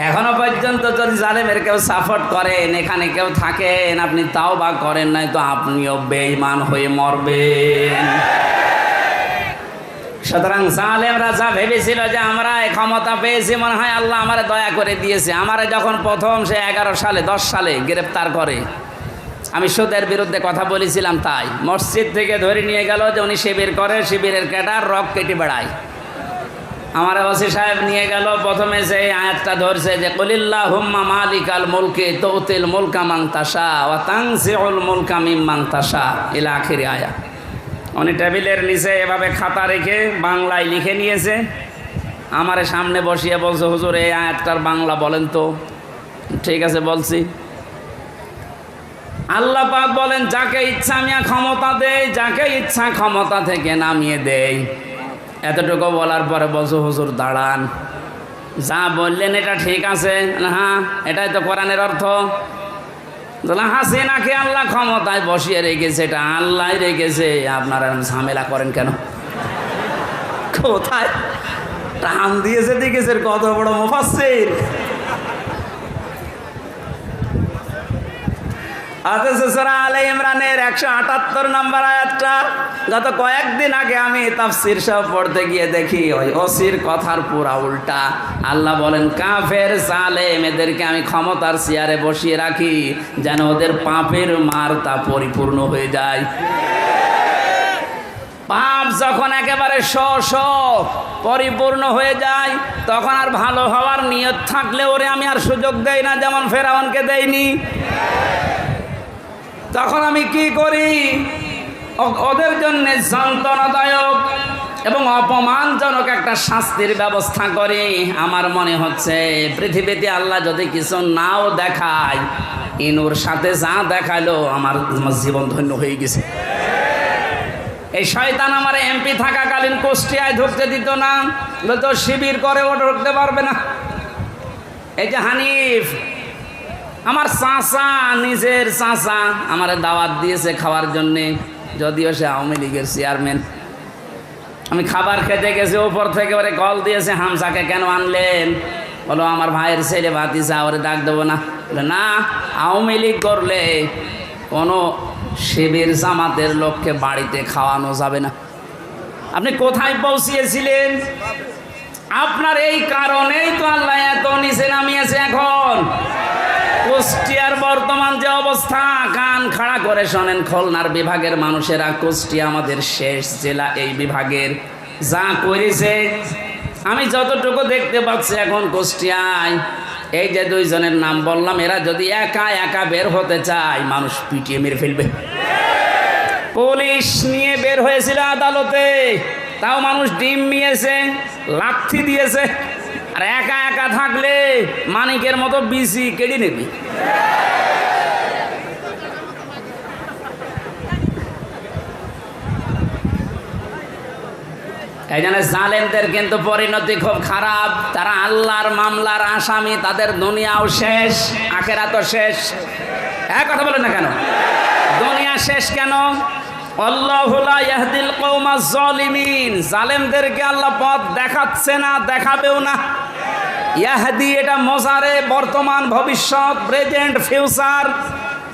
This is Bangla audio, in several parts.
এখনও পর্যন্ত যদি জালেমের কেউ সাপোর্ট করেন, এখানে কেউ থাকেন, আপনি তাও বা করেন নাই তো আপনিও বেঈমান হয়ে মরবেন। সুতরাং জালেম রাজা ভেবেছিল যে আমরা ক্ষমতা পেয়েছি, মনে হয় আল্লাহ আমারে দয়া করে দিয়েছে। আমারে যখন প্রথম সে এগারো সালে, দশ সালে গ্রেপ্তার করে, আমি সুদের বিরুদ্ধে কথা বলেছিলাম তাই। মসজিদ থেকে ধরে নিয়ে গেল যে উনি শিবির করে, শিবিরের ক্যাটার রক কেটে বেড়ায়। আমার ওসি সাহেব নিয়ে গেল, প্রথমে যে আয়াতটা ধরছে যে কলিল্লা হুম্মা মালিক আল মুলকে তৌতিল মুলকা মাং তাসা ও তাংসিউল মুলকা মিম মাং তাসা এলা আখিরি আয়া। উনি টেবিলের নিচে এভাবে খাতা রেখে বাংলায় লিখে নিয়েছে। আমার সামনে বসিয়ে বলছে, হুজুর, এই আয়াতটার বাংলা বলেন তো। ঠিক আছে, বলছি। আল্লাহ পাক বলেন, যাকে ইচ্ছা, আমি ক্ষমতা দেই, যাকে ইচ্ছা, ক্ষমতা থেকে নামিয়ে দেই। এতটুকু বলার পরে বলছো, হুজুর, দাঁড়ান। যা বললেন, এটা ঠিক আছে। হ্যাঁ এটাই তো কোরআনের অর্থ। হাসিনাকে আল্লাহ ক্ষমতায় বসিয়ে রেখেছে? এটা আল্লাহ রেখেছে। আপনারা ঝামেলা করেন কেন? কোথায়? টান দিয়েছে দেখেছে কত বড় মুফাসসির। আলে ইমরানের একশো আটাত্তর নম্বর আয়াতটা, গত কয়েকদিন আগে আমি তাফসির সব পড়তে গিয়ে দেখি ওই কথার পুরা উল্টা। বলেন আমি ক্ষমতার চেয়ারে বসিয়ে রাখি যেন ওদের পাপের মার তা পরিপূর্ণ হয়ে যায়। পাপ যখন একেবারে শ পরিপূর্ণ হয়ে যায়, তখন আর ভালো হওয়ার নিয়ত থাকলে ওরে আমি আর সুযোগ দেই না, যেমন ফেরাউনকে দেইনি। তখন আমি কি করি? ওদের জন্য যন্ত্রণাদায়ক এবং অপমানজনক একটা শাস্তির ব্যবস্থা করি। আমার মনে হচ্ছে পৃথিবীতে আল্লাহ যদি কিছু নাও দেখায়, ইনুর সাথে যা দেখাল আমার জীবন ধন্য হয়ে গেছে। এই শয়তান আমার এমপি থাকাকালীন কুষ্টিয়ায় ঢুকতে দিত না। তো শিবির করে ও ঢুকতে পারবে না। এই যে হানিফ আমার চাচা নিজের চাচা আমার দাওয়াত দিয়েছে খাওয়ার জন্যে যদিও সে আওয়ামী লীগের চেয়ারম্যান। আমি খাবার খেতে গেছি ওপর থেকে ওরে কল দিয়েছে হামসাকে কেন আনলেন? বলো আমার ভাইয়ের ছেলে ভাতিসা ওরে ডাক দেবো না। বলে, না আওয়ামী লীগ করলে কোনো শিবির জামাতের লোককে বাড়িতে খাওয়ানো যাবে না। আপনি কোথায় পৌঁছিয়েছিলেন? আপনার এই কারণেই তো আল্লাহ এত নিচে নামিয়েছে এখন। কুষ্টিয়ার বর্তমান যে অবস্থা, কান খাড়া করে শোনেন খুলনার বিভাগের মানুষেরা, কুষ্টিয়া আমাদের শেষ জেলা এই বিভাগের। যা করেছে, আমি যতটুকু দেখতে পাচ্ছি এখন কুষ্টিয়ায়, এই যে দুইজনের নাম বললাম, এরা যদি একা একা বের হতে চায়, মানুষ পিটিয়ে মেরে ফেলবে। পুলিশ নিয়ে বের হয়েছিল আদালতে, তাও মানুষ ডিম নিয়েছে, লাথি দিয়েছে। আর একা একা থাকলে মানিকের মতো বিসি কেড়ে নেবে। এই জালেমদের কিন্তু পরিণতি খুব খারাপ। তারা আল্লাহর মামলার আসামি, তাদের দুনিয়াও শেষ আখেরা তো শেষ। এক কথা বলেন না কেন? দুনিয়া শেষ কেন? জালেমদেরকে আল্লাহ পথ দেখাচ্ছে না, দেখাবেও না। ইয়াহদি, এটা মজারে বর্তমান ভবিষ্যৎ প্রেজেন্ট ফিউচার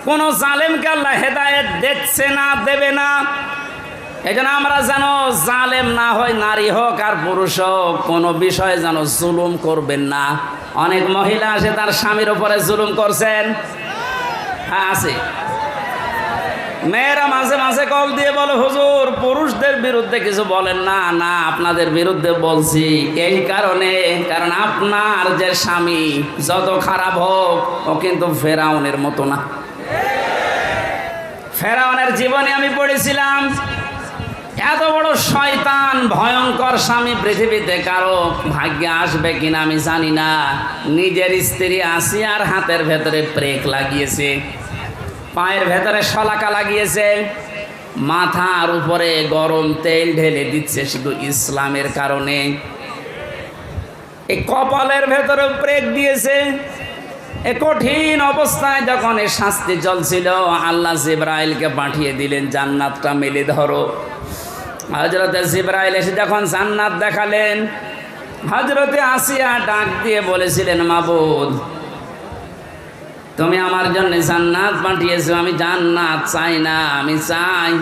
কোন জালেমকে আল্লাহ হেদায়েত দেখছে না, দেবে না। এই আমরা যেন জালেম না হয় নারী হোক আর পুরুষ হোক, কোনো বিষয়ে যেন জুলুম করবেন না। অনেক মহিলা আছে, তার স্বামীর উপরে জুলুম করছেন। হ্যাঁ আছে। মেয়েরা মাঝে মাঝে কল দিয়ে বলে, হুজুর, পুরুষদের বিরুদ্ধে কিছু বলেন না। না, আপনাদের বিরুদ্ধে বলছি। এই কারণে, কারণ আপনার যে স্বামী যত খারাপ হোক, ও কিন্তু ফেরাউনের মতো না। ফেরাউনের জীবনে আমি পড়েছিলাম। এত বড় শয়তান, ভয়ঙ্কর স্বামী পৃথিবীতে কারও ভাগ্যে আসবে কিনা আমি জানি না। নিজের স্ত্রী আসিয়ার হাতের ভেতরে ব্রেক লাগিয়েছে। পায়ের ভেতরে শলাকা লাগিয়েছে। মাথার উপরে গরম তেল ঢেলে দিচ্ছে শুধু ইসলামের কারণে। এই কপালের ভেতরে ব্রেক দিয়েছে। এ কঠিন অবস্থায় যখন এ শাস্তি চলছিল, আল্লাহ জিব্রাইলকে পাঠিয়ে দিলেন, জান্নাতটা মেলে ধরো। হজরত জিব্রাইল এসে যখন জান্নাত দেখালেন হজরতে আসিয়া ডাক দিয়ে বলেছিলেন, মাবুদ তুমি আমার জন্য জান্নাত পাঠিয়েছো, আমি জান্নাত চাই না, আমি চাই।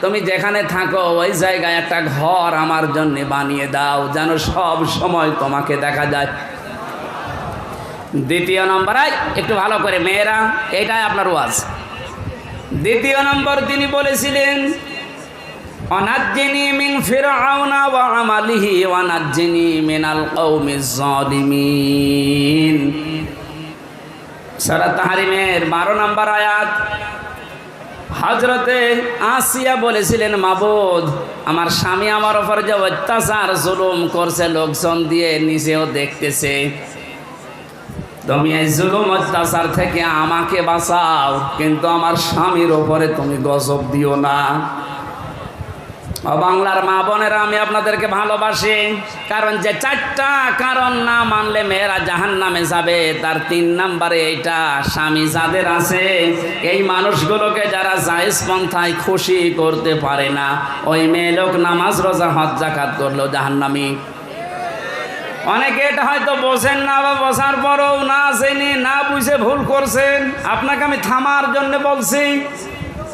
তুমি যেখানে থাকো, ওই জায়গায় একটা ঘর আমার জন্য বানিয়ে দাও, যেন সব সময় তোমাকে দেখা যায়। দ্বিতীয় নম্বর একটু ভালো করে, মেয়েরা, এটাই আপনার ওয়াজ। দ্বিতীয় নম্বর, তিনি বলেছিলেন, অনাজ্জিনি মিন ফিরআউনা সূরা তাহরিমের 12 নম্বর আয়াত। হজরতে আসিয়া বলেছিলেন, মাবুদ, আমার স্বামী আমার ওপর যে অত্যাচার, জুলুম করছে, লোকজন দিয়ে নিজেও দেখতেছে। তুমি এই জুলুম অত্যাচার থেকে আমাকে বাঁচাও, কিন্তু আমার স্বামীর ওপরে তুমি গজব দিও না। বাংলার মা বোনেরা, আমি আপনাদেরকে ভালোবাসি, কারণ যে চারটা কারণ না মানলে মেয়েরা জাহান নামে যাবে, তার তিন নাম্বারে এইটা, স্বামী যাদের আছে, এই মানুষগুলোকে যারা জায়েজ পন্থায় খুশি করতে পারে না, ওই মেয়ে লোক নামাজ, রোজা, হজ জাকাত করল জাহান্নামি। অনেকে এটা হয়তো বোঝেন না বা বসার পরও না জেনে, না বুঝে ভুল করছেন। আপনাকে আমি থামার জন্য বলছি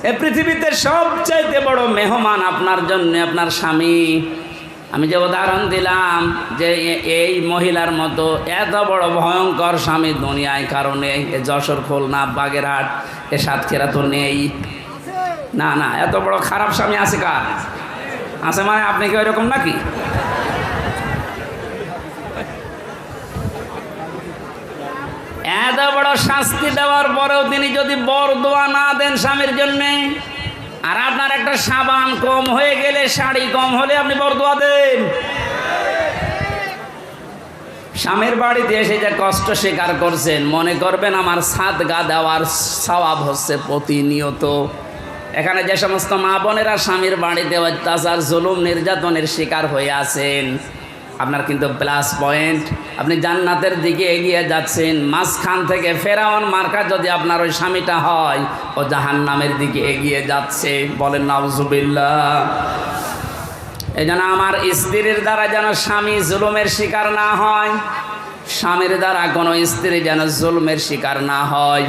এ পৃথিবীতে সবচাইতে বড় মেহমান আপনার জন্য আপনার স্বামী। আমি যে উদাহরণ দিলাম যে এই মহিলার মতো এত বড় ভয়ঙ্কর স্বামী দুনিয়ায় কারণে এ যশোর, খুলনা, বাগেরহাট, এ সাতক্ষীরা তো নেই। না না, এত বড় খারাপ স্বামী আছে কার? আছে মানে আপনি কি ওইরকম নাকি? এত বড় শাস্তি দেওয়ার পরেও তিনি যদি বর দোয়া না দেন স্বামীর জন্যে, আর আপনার একটা সাবান কম হয়ে গেলে, শাড়ি কম হলে আপনি বর দোয়া দেন। স্বামীর বাড়িতে এসে যে কষ্ট স্বীকার করছেন, মনে করবেন আমার সাত গা দেওয়ার স্বভাব হচ্ছে প্রতিনিয়ত। এখানে যে সমস্ত মা বোনেরা স্বামীর বাড়িতে অত্যাচার, জুলুম, নির্যাতনের শিকার হয়ে আছেন আপনার কিন্তু প্লাস পয়েন্ট আপনি জান্নাতের দিকে এগিয়ে যাচ্ছেন, মাঝখান থেকে ফেরাওয়ান মার্কা যদি আপনার ওই স্বামীটা হয়, ও জাহান্নামের দিকে এগিয়ে যাচ্ছে। বলেন, নাউজুবিল্লাহ। এই যেন আমার স্ত্রীর দ্বারা যেন স্বামী জুলুমের শিকার না হয়, স্বামীর দ্বারা কোনো স্ত্রী যেন জুলুমের শিকার না হয়।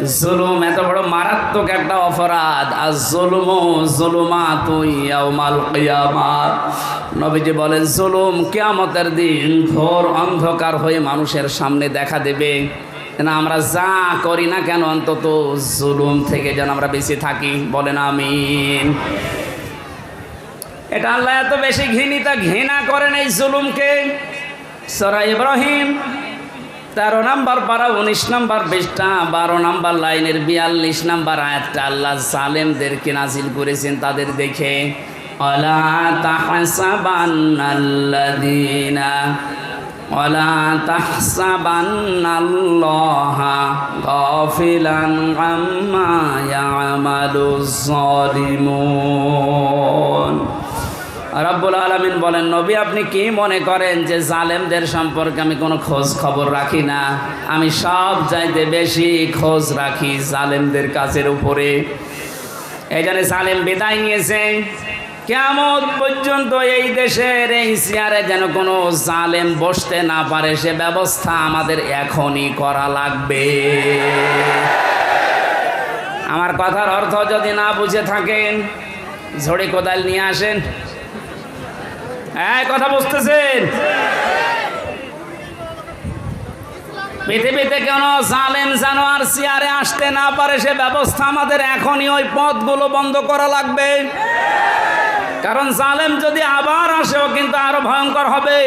জুলুম, এত বড় মারাত্মক একটা অপরাধ। আর জুলুম জুলুমা তুই ইয়াউমাল কিয়ামাত নবীজি বলেন, জুলুম কিয়ামতের দিন ঘোর অন্ধকার হয়ে মানুষের সামনে দেখা দেবে। না আমরা যা করি না কেন, অন্তত জুলুম থেকে যেন আমরা বেঁচে থাকি। বলেন আমিন। এটা আল্লাহ এত বেশি ঘৃণিত, ঘৃণা করেন এই জুলুমকে। সরা ইব্রাহিম তেরো নাম্বার পাড়া উনিশ নাম্বার বিশটা বারো নাম্বার লাইনের বিয়াল্লিশ নাম্বার আয়াতটা আল্লাহ সালেমদেরকে নাজিল করেছেন তাদের দেখে। অলা অলা রব্বুল আলমিন বলেন, নবী, আপনি কি মনে করেন যে জালেমদের সম্পর্কে আমি কোনো খোঁজ খবর রাখি না? আমি সব চাইতে বেশি খোঁজ রাখি জালেমদের কাছের উপরে। জন্য জালেম বিদায় নিয়েছে। কেমন পর্যন্ত এই দেশের এই চেয়ারে যেন কোনো জালেম বসতে না পারে, সে ব্যবস্থা আমাদের এখনই করা লাগবে। আমার কথার অর্থ যদি না বুঝে থাকেন, ঝড়ি কোদাল নিয়ে আসেন। হ্যাঁ কথা বুঝতেছেন? পৃথিবীতে কেন জালেম জানোয়ার চেয়ারে আসতে না পারে, সে ব্যবস্থা আমাদের এখনই ওই পথগুলো বন্ধ করা লাগবে। কারণ জালেম যদি আবার আসেও কিন্তু আরও ভয়ঙ্কর হবে।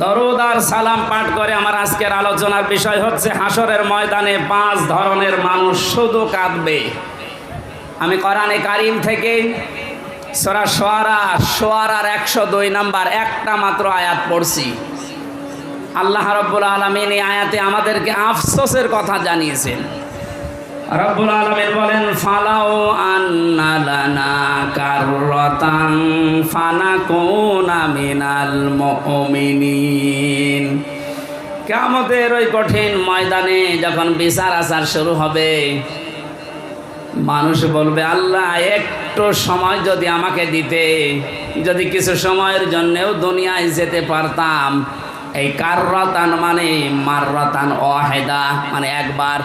দরুদ আর সালাম পাঠ করে আমার আজকের আলোচনার বিষয় হচ্ছে হাসরের ময়দানে পাঁচ ধরনের মানুষ শুধু কাঁদবে। আমি কোরআনে কারিম থেকে সোরা সোয়ারা, সোয়ারার একশো দুই নাম্বার, একটা মাত্র আয়াত পড়ছি। আল্লাহ রব্বুল আলমিন এই আয়াতে আমাদেরকে আফসোসের কথা জানিয়েছেন। রব্বুল আলমিন বলেন ফালাও আন্না লানা কাররাতান ফানাকুনা মিনাল ওই কঠিন ময়দানে যখন বিচার আচার শুরু হবে মানুষ বলবে, আল্লাহ, একটু সময় যদি আমাকে দিতে, যদি কিছু সময়ের জন্যেও দুনিয়ায় যেতে পারতাম। এই কাররাতান মানে মাররাতান অহেদা মানে একবার